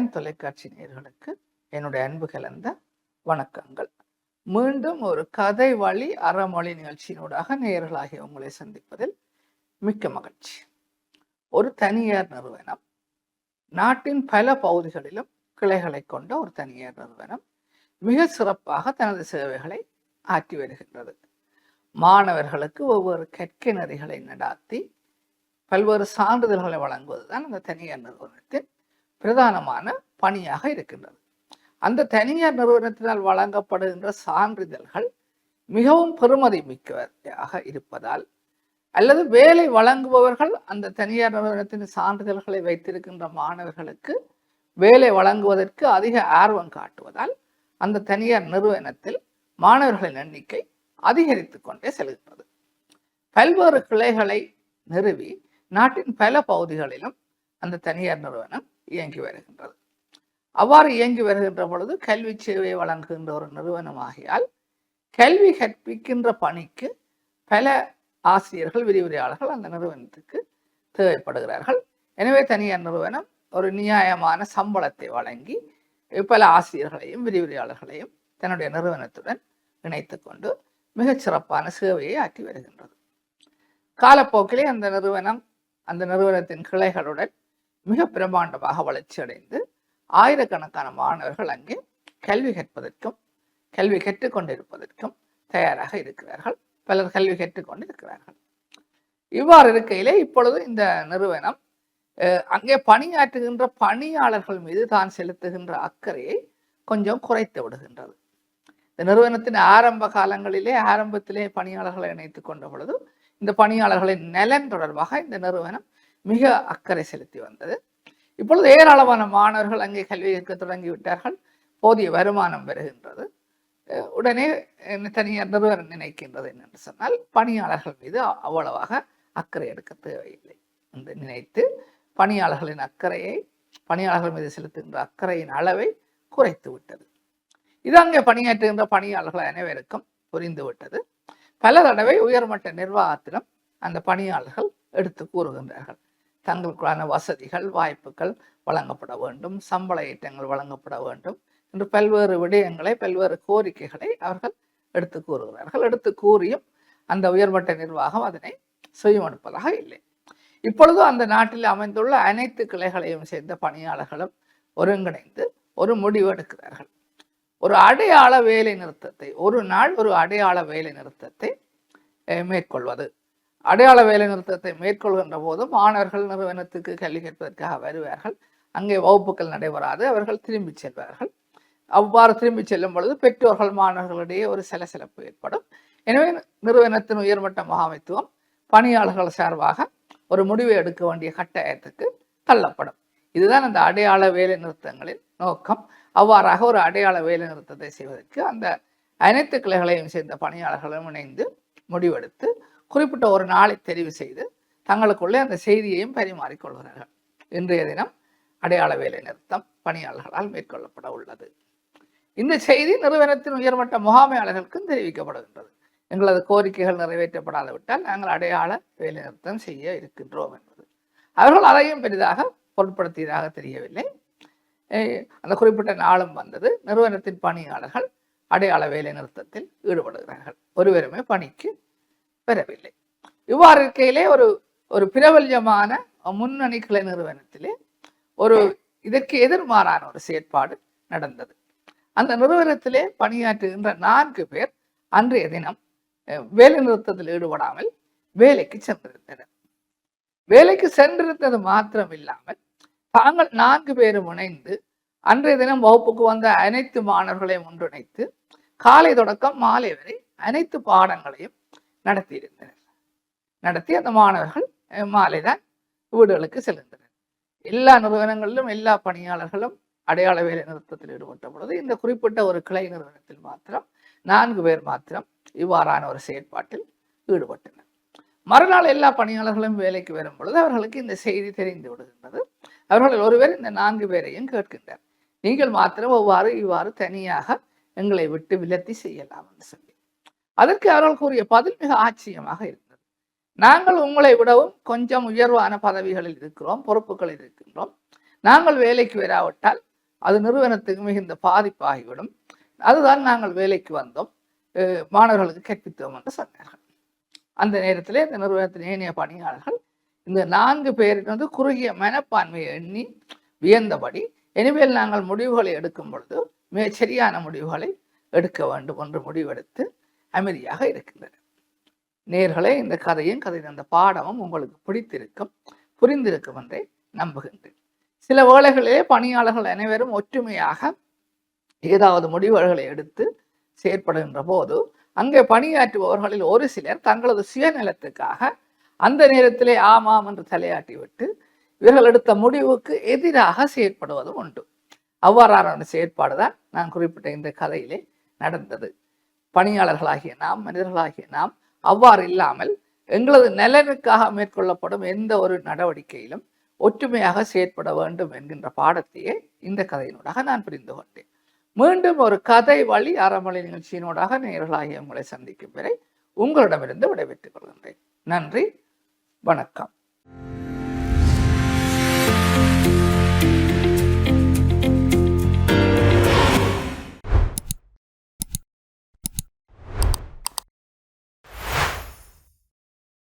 Tan தொலைக்காட்சி நேர்களுக்கு என்னுடைய அன்பு கலந்த வணக்கங்கள். மீண்டும் ஒரு கதை வழி அறமொழி நிகழ்ச்சியினூடாக நேயர்களாகிய உங்களை சந்திப்பதில் மிக்க மகிழ்ச்சி. ஒரு தனியார் நிறுவனம். நாட்டின் பல பகுதிகளிலும் கிளைகளை கொண்ட ஒரு தனியார் நிறுவனம் மிக சிறப்பாக தனது சேவைகளை ஆற்றி வருகின்றது. மாணவர்களுக்கு ஒவ்வொரு கற்கை நெறிகளை நடாத்தி பல்வேறு சான்றிதழ்களை வழங்குவதுதான் அந்த தனியார் நிறுவனத்தின் பிரதானமான பணியாக இருக்கின்றது. அந்த தனியார் நிறுவனத்தினால் வழங்கப்படுகின்ற சான்றிதழ்கள் மிகவும் பெருமதி மிக்கவையாக இருப்பதால் அல்லது வேலை வழங்குபவர்கள் அந்த தனியார் நிறுவனத்தின் சான்றிதழ்களை வைத்திருக்கின்ற மாணவர்களுக்கு வேலை வழங்குவதற்கு அதிக ஆர்வம் காட்டுவதால் அந்த தனியார் நிறுவனத்தில் மாணவர்களின் எண்ணிக்கை அதிகரித்து கொண்டே செல்கின்றது. பல்வேறு கிளைகளை நிறுவி நாட்டின் பல பகுதிகளிலும் அந்த தனியார் நிறுவனம் இயங்கி வருகின்றது. அவ்வாறு இயங்கி வருகின்ற பொழுது கல்வி சேவை வழங்குகின்ற ஒரு நிறுவனம் ஆகியால் கல்வி கற்பிக்கின்ற பணிக்கு பல ஆசிரியர்கள் விரிவுரையாளர்கள் அந்த நிறுவனத்துக்கு தேவைப்படுகிறார்கள். எனவே தனியார் நிறுவனம் ஒரு நியாயமான சம்பளத்தை வழங்கி பல ஆசிரியர்களையும் விரிவுரையாளர்களையும் தன்னுடைய நிறுவனத்துடன் இணைத்து கொண்டு மிகச் சிறப்பான சேவையை ஆற்றி வருகின்றது. காலப்போக்கிலே அந்த நிறுவனம் அந்த நிறுவனத்தின் கிளைகளுடன் மிக பிரம்மாண்டமாக வளர்ச்சி அடைந்து ஆயிரக்கணக்கான மாணவர்கள் அங்கே கல்வி கற்பதற்கும் கல்வி கற்றுக்கொண்டிருப்பதற்கும் தயாராக இருக்கிறார்கள். பலர் கல்வி கற்றுக்கொண்டு இருக்கிறார்கள் இவ்வாறு இருக்கையிலே இப்பொழுது இந்த நிறுவனம் அங்கே பணியாற்றுகின்ற பணியாளர்கள் மீது தான் செலுத்துகின்ற அக்கறையை கொஞ்சம் குறைத்து விடுகின்றது. இந்த நிறுவனத்தின் ஆரம்ப காலங்களிலே ஆரம்பத்திலே பணியாளர்களை இணைத்துக் கொண்ட பொழுது இந்த பணியாளர்களின் நலன் தொடர்பாக இந்த நிறுவனம் மிக அக்கறை செலுத்தி வந்தது. இப்பொழுது ஏராளமான மாணவர்கள் அங்கே கல்வி கற்க தொடங்கிவிட்டார்கள் போதிய வருமானம் பெறுகின்றது. உடனே தனியார் நிறுவனம் நினைக்கின்றது என்னென்று சொன்னால் பணியாளர்கள் மீது அவ்வளவாக அக்கறை எடுக்க தேவையில்லை என்று நினைத்து பணியாளர்களின் அக்கறையை பணியாளர்கள் மீது செலுத்துகின்ற அக்கறையின் அளவை குறைத்து விட்டது. இது அங்கே பணியாற்றுகின்ற பணியாளர்கள் அனைவருக்கும் புரிந்துவிட்டது பல தடவை உயர்மட்ட நிர்வாகத்திலும் அந்த பணியாளர்கள் எடுத்து கூறுகின்றார்கள். தங்களுக்கான வசதிகள் வாய்ப்புகள் வழங்கப்பட வேண்டும் சம்பள ஈட்டங்கள் வழங்கப்பட வேண்டும் என்று பல்வேறு விடயங்களை பல்வேறு கோரிக்கைகளை அவர்கள் எடுத்து கூறுகிறார்கள். எடுத்து கூறியும் அந்த உயர்மட்ட நிர்வாகம் அதனை சுயமனுப்பதாக இல்லை. இப்பொழுதும் அந்த நாட்டில் அமைந்துள்ள அனைத்து கிளைகளையும் சேர்ந்த பணியாளர்களும் ஒருங்கிணைந்து ஒரு முடிவு எடுக்கிறார்கள் ஒரு அடையாள வேலை நிறுத்தத்தை ஒரு நாள் ஒரு அடையாள வேலை நிறுத்தத்தை மேற்கொள்வது. அடையாள வேலை நிறுத்தத்தை மேற்கொள்கின்ற போது மாணவர்கள் நிறுவனத்துக்கு கல்வி கற்பதற்காக வருவார்கள். அங்கே வகுப்புகள் நடைபெறாது. அவர்கள் திரும்பி செல்வார்கள். அவ்வாறு திரும்பி செல்லும் பொழுது பெற்றோர்கள் மாணவர்களிடையே ஒரு சலசலப்பு ஏற்படும். எனவே நிறுவனத்தின் உயர்மட்ட முகாமைத்துவம் பணியாளர்கள் சார்பாக ஒரு முடிவை எடுக்க வேண்டிய கட்டாயத்துக்கு தள்ளப்படும். இதுதான் அந்த அடையாள வேலை நிறுத்தங்களின் நோக்கம். அவ்வாறாக ஒரு அடையாள வேலை நிறுத்தத்தை செய்வதற்கு அந்த அனைத்து கிளைகளையும் சேர்ந்த பணியாளர்களும் இணைந்து முடிவெடுத்து குறிப்பிட்ட ஒரு நாளை தெரிவு செய்து தங்களுக்குள்ளே அந்த செய்தியையும் பரிமாறிக்கொள்கிறார்கள் இன்றைய தினம் அடையாள வேலை நிறுத்தம் பணியாளர்களால் மேற்கொள்ளப்பட உள்ளது. இந்த செய்தி நிறுவனத்தின் உயர்மட்ட முகாமையாளர்களுக்கும் தெரிவிக்கப்படுகின்றது. எங்களது கோரிக்கைகள் நிறைவேற்றப்படாது விட்டால் நாங்கள் அடையாள வேலை நிறுத்தம் செய்ய இருக்கின்றோம் என்பது. அவர்கள் அதையும் பெரிதாக பொருட்படுத்தியதாக தெரியவில்லை. அந்த குறிப்பிட்ட நாளும் வந்தது. நிறுவனத்தின் பணியாளர்கள் அடையாள வேலை நிறுத்தத்தில் ஈடுபடுகிறார்கள். ஒருவருமே பணிக்கு பெறவில்லை இவ்வாறு இருக்கையிலே ஒரு ஒரு பிரபல்யமான முன்னணி கிளை நிறுவனத்திலே ஒரு இதற்கு எதிர்மாறான ஒரு செயற்பாடு நடந்தது. அந்த நிறுவனத்திலே பணியாற்றுகின்ற நான்கு பேர் அன்றைய தினம் வேலை நிறுத்தத்தில் ஈடுபடாமல் வேலைக்கு சென்றிருந்தனர். வேலைக்கு சென்றிருந்தது மாத்திரம் இல்லாமல் தாங்கள் நான்கு பேரும் இணைந்து அன்றைய தினம் வகுப்புக்கு வந்த அனைத்து மாணவர்களையும் ஒன்றிணைத்து காலை தொடக்கம் மாலை வரை அனைத்து பாடங்களையும் நடத்தியிருந்தனர். நடத்தி அந்த மாணவர்கள் மாலை தான் வீடுகளுக்கு செல்கின்றனர். எல்லா நிறுவனங்களிலும் எல்லா பணியாளர்களும் அடையாள வேலை நிறுத்தத்தில் ஈடுபட்ட பொழுது இந்த குறிப்பிட்ட ஒரு கிளை நிறுவனத்தில் மாத்திரம் நான்கு பேர் மாத்திரம் இவ்வாறான ஒரு செயற்பாட்டில் ஈடுபட்டனர். மறுநாள் எல்லா பணியாளர்களும் வேலைக்கு வரும் பொழுது அவர்களுக்கு இந்த செய்தி தெரிந்து விடுகின்றது. அவர்கள் ஒருவர் இந்த நான்கு பேரையும் கேட்கின்றனர் நீங்கள் மாத்திரம் ஒவ்வாறு இவ்வாறு தனியாக எங்களை விட்டு விலத்தி செய்யலாம் என்று சொல்லி அதற்கு அவர்கள் கூறிய பதில் மிக ஆச்சரியமாக இருந்தது. நாங்கள் உங்களை விடவும் கொஞ்சம் உயர்வான பதவிகளில் இருக்கிறோம் பொறுப்புகளில் இருக்கின்றோம். நாங்கள் வேலைக்கு வராவிட்டால் அது நிறுவனத்துக்கு மிகுந்த பாதிப்பாகிவிடும். அதுதான் நாங்கள் வேலைக்கு வந்தோம். மாணவர்களுக்கு கற்பித்தோம் என்று சொன்னார்கள். அந்த நேரத்திலே இந்த நிறுவனத்தின் ஏனைய பணியாளர்கள் இந்த நான்கு பேரின் வந்து குறுகிய மனப்பான்மையை எண்ணி வியந்தபடி இனிமேல் நாங்கள் முடிவுகளை எடுக்கும் பொழுது மிக சரியான முடிவுகளை எடுக்க வேண்டும் என்று முடிவெடுத்து அமைதியாக இருக்கின்றனர் நேர்களே இந்த கதையும் கதை அந்த பாடமும் உங்களுக்கு பிடித்திருக்கும் புரிந்திருக்கும் என்றே நம்புகின்றேன். சில வேளைகளிலே பணியாளர்கள் அனைவரும் ஒற்றுமையாக ஏதாவது முடிவுகளை எடுத்து செயற்படுகின்ற போது அங்கே பணியாற்றுபவர்களில் ஒரு சிலர் தங்களது சுயநலத்துக்காக அந்த நேரத்திலே ஆமாம் என்று தலையாட்டிவிட்டு இவர்கள் எடுத்த முடிவுக்கு எதிராக செயற்படுவதும் உண்டு. அவ்வாறான செயற்பாடுதான் நான் குறிப்பிட்ட இந்த கதையிலே நடந்தது. பணியாளர்களாகிய நாம் மனிதர்களாகிய நாம் அவ்வாறு இல்லாமல் எங்களது நலனுக்காக மேற்கொள்ளப்படும் எந்த ஒரு நடவடிக்கையிலும் ஒற்றுமையாக செயற்பட வேண்டும் என்கின்ற பாடத்தையே இந்த கதையினூடாக நான் புரிந்து கொண்டேன். மீண்டும் ஒரு கதை வழி அறமொழி நிகழ்ச்சியினூடாக நேர்களாகிய உங்களை சந்திக்கும் வரை உங்களிடமிருந்து விடைபெற்றுக் கொள்கின்றேன். நன்றி. வணக்கம்.